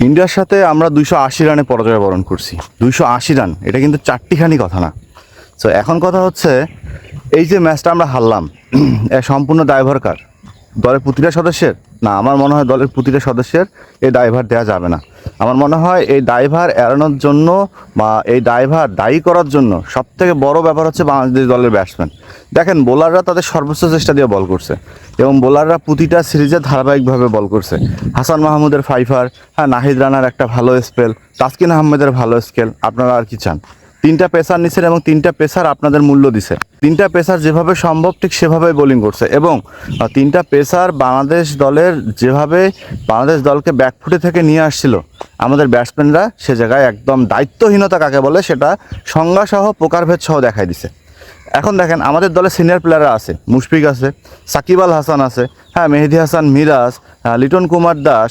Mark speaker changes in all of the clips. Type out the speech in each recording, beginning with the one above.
Speaker 1: ইন্ডিয়ার সাথে আমরা দুইশো আশি রানে পরাজয় বরণ করছি। দুইশো আশি রান, এটা কিন্তু চারটিখানি কথা না। তো এখন কথা হচ্ছে, এই যে ম্যাচটা আমরা হারলাম এ সম্পূর্ণ ড্রাইভার কার? দলের প্রতিটা সদস্যের? না, আমার মনে হয় দলের প্রতিটা সদস্যের এই ড্রাইভার দেওয়া যাবে না। আমার মনে হয় এই ড্রাইভার এড়ানোর জন্য বা এই ড্রাইভার দায়ী করার জন্য সব থেকে বড় ব্যাপার হচ্ছে বাংলাদেশ দলের ব্যাটসম্যান দেখেন বোলাররা তাদের সর্বোচ্চ চেষ্টা দিয়ে বল করছে এবং বোলাররা প্রতিটা সিরিজে ধারাবাহিকভাবে বল করছে। হাসান মাহমুদের ফাইফার হ্যাঁ নাহিদ রানার একটা ভালো স্পেল তাসকিন আহমেদের ভালো স্কেল আপনারা আর কি চান? তিনটা পেসার নিছেন এবং তিনটা পেসার আপনাদের মূল্য দিছে। তিনটা পেসার যেভাবে সম্ভব, ঠিক সেভাবে বোলিং করছে এবং তিনটা পেসার বাংলাদেশ দলের যেভাবে বাংলাদেশ দলকে ব্যাকফুটে থেকে নিয়ে আসছিল, আমাদের ব্যাটসম্যানরা সে জায়গায় একদম দায়িত্বহীনতা কাকে বলে সেটা সংজ্ঞাসহ, প্রকারভেদ সহ দেখাই দিছে। এখন দেখেন, আমাদের দলে সিনিয়র প্লেয়াররা আছে, মুশফিক আছে, সাকিব আল হাসান আছে হ্যাঁ মেহেদি হাসান, মিরাজ লিটন কুমার দাস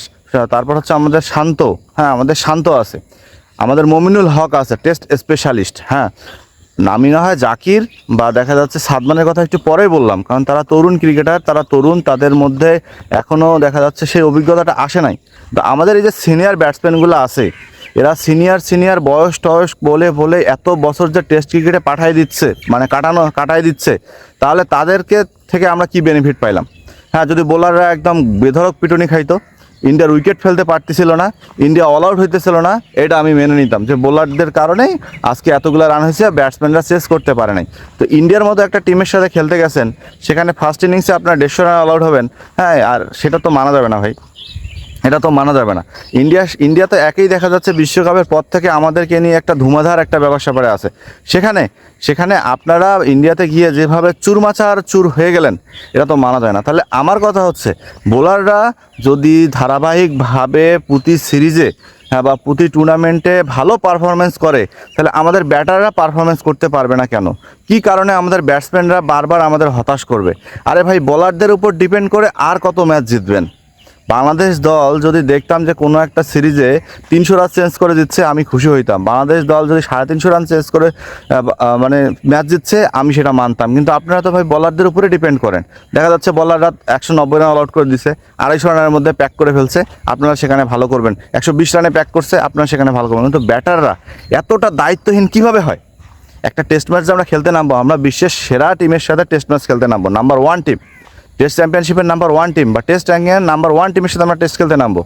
Speaker 1: তারপর হচ্ছে আমাদের শান্ত হ্যাঁ আমাদের শান্ত আছে। আমাদের মমিনুল হক আছে টেস্ট স্পেশালিস্ট হ্যাঁ? নামি না হয় জাকির, বা দেখা যাচ্ছে সাদমানের কথা একটু পরেই বললাম, কারণ তারা তরুণ ক্রিকেটার, তারা তরুণ, তাদের মধ্যে এখনও দেখা যাচ্ছে সেই অভিজ্ঞতাটা আসে নাই। তো আমাদের এই যে সিনিয়র ব্যাটসম্যানগুলো আছে, এরা সিনিয়র সিনিয়র বয়স টয়স বলে বলে এত বছর যে টেস্ট ক্রিকেটে পাঠাই দিচ্ছে মানে কাটানো, কাটাই দিচ্ছে, তাহলে তাদেরকে থেকে আমরা কি বেনিফিট পাইলাম? হ্যাঁ যদি বোলাররা একদম বেধরক পিটুনি খাইতো ইন্ডিয়ার উইকেট ফেলতে পারতেছিল না, ইন্ডিয়া অল আউট হইতেছিল না, এটা আমি মেনে নিতাম। যে বোলারদের কারণেই আজকে এতগুলো রান হয়েছে ব্যাটসম্যানরা শেষ করতে পারে নাই। তো ইন্ডিয়ার মতো একটা টিমের সাথে খেলতে গেছেন, সেখানে ফার্স্ট ইনিংসে আপনার দেড়শো রান অল আউট হবেন। হ্যাঁ আর সেটা তো মানা যাবে না ভাই। এটা তো মানা যাবে না। ইন্ডিয়া ইন্ডিয়া তো একই দেখা যাচ্ছে বিশ্বকাপের পর থেকে আমাদেরকে নিয়ে একটা ধুমাধার একটা ব্যবসা স্যাপারে আছে। সেখানে সেখানে আপনারা ইন্ডিয়াতে গিয়ে যেভাবে চুরমাচার চুর হয়ে গেলেন, এটা তো মানা যায় না। তাহলে আমার কথা হচ্ছে, বোলাররা যদি ধারাবাহিকভাবে প্রতি সিরিজে হ্যাঁ বা প্রতি টুর্নামেন্টে ভালো পারফরমেন্স করে, তাহলে আমাদের ব্যাটাররা পারফরমেন্স করতে পারবে না কেন? কি কারণে আমাদের ব্যাটসম্যানরা বারবার আমাদের হতাশ করবে? আরে ভাই বোলারদের উপর ডিপেন্ড করে আর কত ম্যাচ জিতবেন? বাংলাদেশ দল যদি দেখতাম যে কোনো একটা সিরিজে তিনশো রান চেঞ্জ করে দিচ্ছে, আমি খুশি হইতাম। বাংলাদেশ দল যদি সাড়ে তিনশো রান চেঞ্জ করে মানে ম্যাচ জিতছে, আমি সেটা মানতাম। কিন্তু আপনারা তো ভাই বলারদের উপরে ডিপেন্ড করেন। দেখা যাচ্ছে বলাররা একশো নব্বই রান অল আউট করে দিছে, আড়াইশো রানের মধ্যে প্যাক করে ফেলছে, আপনারা সেখানে ভালো করবেন। একশো বিশ রানে প্যাক করছে, আপনারা সেখানে ভালো করবেন। কিন্তু ব্যাটাররা এতটা দায়িত্বহীন কীভাবে হয়? একটা টেস্ট ম্যাচ আমরা খেলতে নামবো, আমরা বিশ্বের সেরা টিমের সাথে টেস্ট ম্যাচ খেলতে নামবো নাম্বার ওয়ান টিম টেস্ট চ্যাম্পিয়নশিপের নাম্বার ওয়ান টিম বা টেস্ট র্যাঙ্কিংয়ের নাম্বার ওয়ান টিমের সাথে আমরা টেস্ট খেলতে নামবো।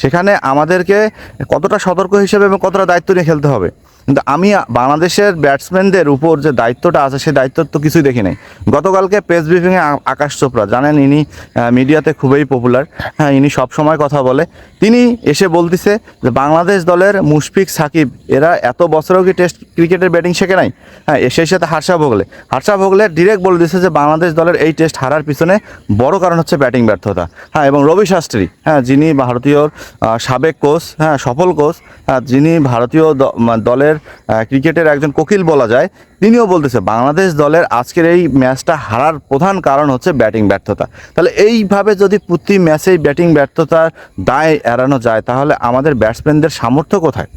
Speaker 1: সেখানে আমাদেরকে কতটা সতর্ক হিসেবে এবং কতটা দায়িত্ব নিয়ে খেলতে হবে। কিন্তু আমি বাংলাদেশের ব্যাটসম্যানদের উপর যে দায়িত্বটা আছে, সেই দায়িত্ব তো কিছুই দেখি নাই। গতকালকে প্রেস ব্রিফিংয়ে আকাশ চোপড়া, জানেন ইনি মিডিয়াতে খুবই পপুলার হ্যাঁ ইনি সব সময় কথা বলে। তিনি এসে বলতেছে যে, বাংলাদেশ দলের মুশফিক সাকিব, এরা এত বছরেও কি টেস্ট ক্রিকেটের ব্যাটিং শেখে নাই? হ্যাঁ সেই সাথে হার্ষা ভোগলে। হার্ষা ভোগলে ডিরেক্ট বলে দিচ্ছে যে, বাংলাদেশ দলের এই টেস্ট হারার পিছনে বড় কারণ হচ্ছে ব্যাটিং ব্যর্থতা। হ্যাঁ এবং রবি শাস্ত্রী হ্যাঁ যিনি ভারতীয় আহ, সাবেক কোচ হ্যাঁ সফল কোচ হ্যাঁ যিনি ভারতীয় দলের ক্রিকেটের একজন কোকিল বলা যায় তিনিও বলতেছে বাংলাদেশ দলের আজকের এই ম্যাচটা হারার প্রধান কারণ হচ্ছে ব্যাটিং ব্যর্থতা। তাহলে এইভাবে যদি প্রতি ম্যাচেই ব্যাটিং ব্যর্থতার দায় এড়ানো যায় তাহলে আমাদের ব্যাটসম্যানদের সামর্থ্য কোথায়?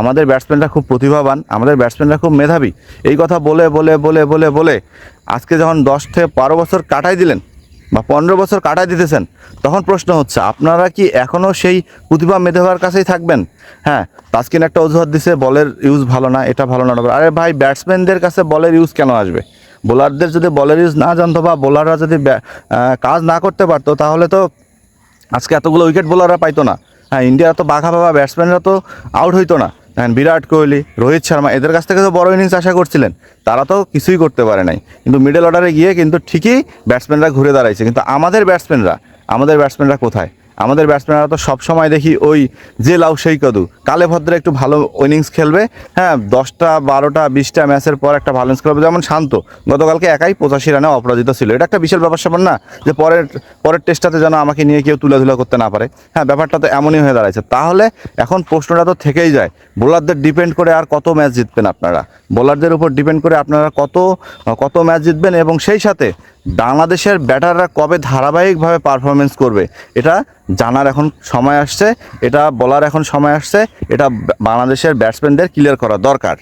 Speaker 1: আমাদের ব্যাটসম্যানরা খুব প্রতিভাবান আমাদের ব্যাটসম্যানরা খুব মেধাবী। এই কথা বলে বলে বলে বলে বলে আজকে যখন দশ থেকে বারো বছর কাটাই দিলেন বা পনেরো বছর কাটাই দিতেছেন, তখন প্রশ্ন হচ্ছে, আপনারা কি এখনও সেই প্রতিভা মেধাবার কাছেই থাকবেন? হ্যাঁ তাস্কিন একটা অজুহাত দিছে, বলের ইউজ ভালো না, এটা ভালো না আরে ভাই ব্যাটসম্যানদের কাছে বলের ইউজ কেন আসবে? বোলারদের যদি বলের ইউজ না জানতো বা বোলাররা যদি কাজ না করতে পারতো, তাহলে তো আজকে এতগুলো উইকেট বোলাররা পাইতো না। হ্যাঁ ইন্ডিয়ার তো বাঘা বাবা ব্যাটসম্যানরা তো আউট হইতো না। বিরাট কোহলি, রোহিত শর্মা, এদের কাছ থেকে তো বড় ইনিংস আশা করছিলেন। তারা তো কিছুই করতে পারে নাই। কিন্তু মিডল অর্ডারে গিয়ে কিন্তু ঠিকই ব্যাটসম্যানরা ঘুরে দাঁড়াইছে। কিন্তু আমাদের ব্যাটসম্যানরা আমাদের ব্যাটসম্যানরা কোথায়? আমাদের ব্যাটসম্যানরা তো সবসময় দেখি ওই যে লাউ সেই কদু। কালে ভদ্রে একটু ভালো ইনিংস খেলবে হ্যাঁ দশটা, বারোটা, বিশটা ম্যাচের পর একটা ভালো ইনিংস খেলবে। যেমন শান্ত, গতকালকে একাই পঁচাশি রানে অপরাজিত ছিল। এটা একটা বিশাল ব্যাপার স্যাপার না যে পরের পরের টেস্টটাতে যেন আমাকে নিয়ে কেউ তুলাধুলা করতে না পারে। হ্যাঁ ব্যাপারটা তো এমনই হয়ে দাঁড়াইছে। তাহলে এখন প্রশ্নটা তো থেকেই যায় বোলারদের ডিপেন্ড করে আর কত ম্যাচ জিতবেন আপনারা? বোলারদের উপর ডিপেন্ড করে আপনারা কত কত ম্যাচ জিতবেন? এবং সেই সাথে বাংলাদেশের ব্যাটাররা কবে ধারাবাহিকভাবে পারফরমেন্স করবে, এটা জানার এখন সময় আসছে, এটা বলার এখন সময় আসছে, এটা বাংলাদেশের ব্যাটসম্যানদের ক্লিয়ার করা দরকার।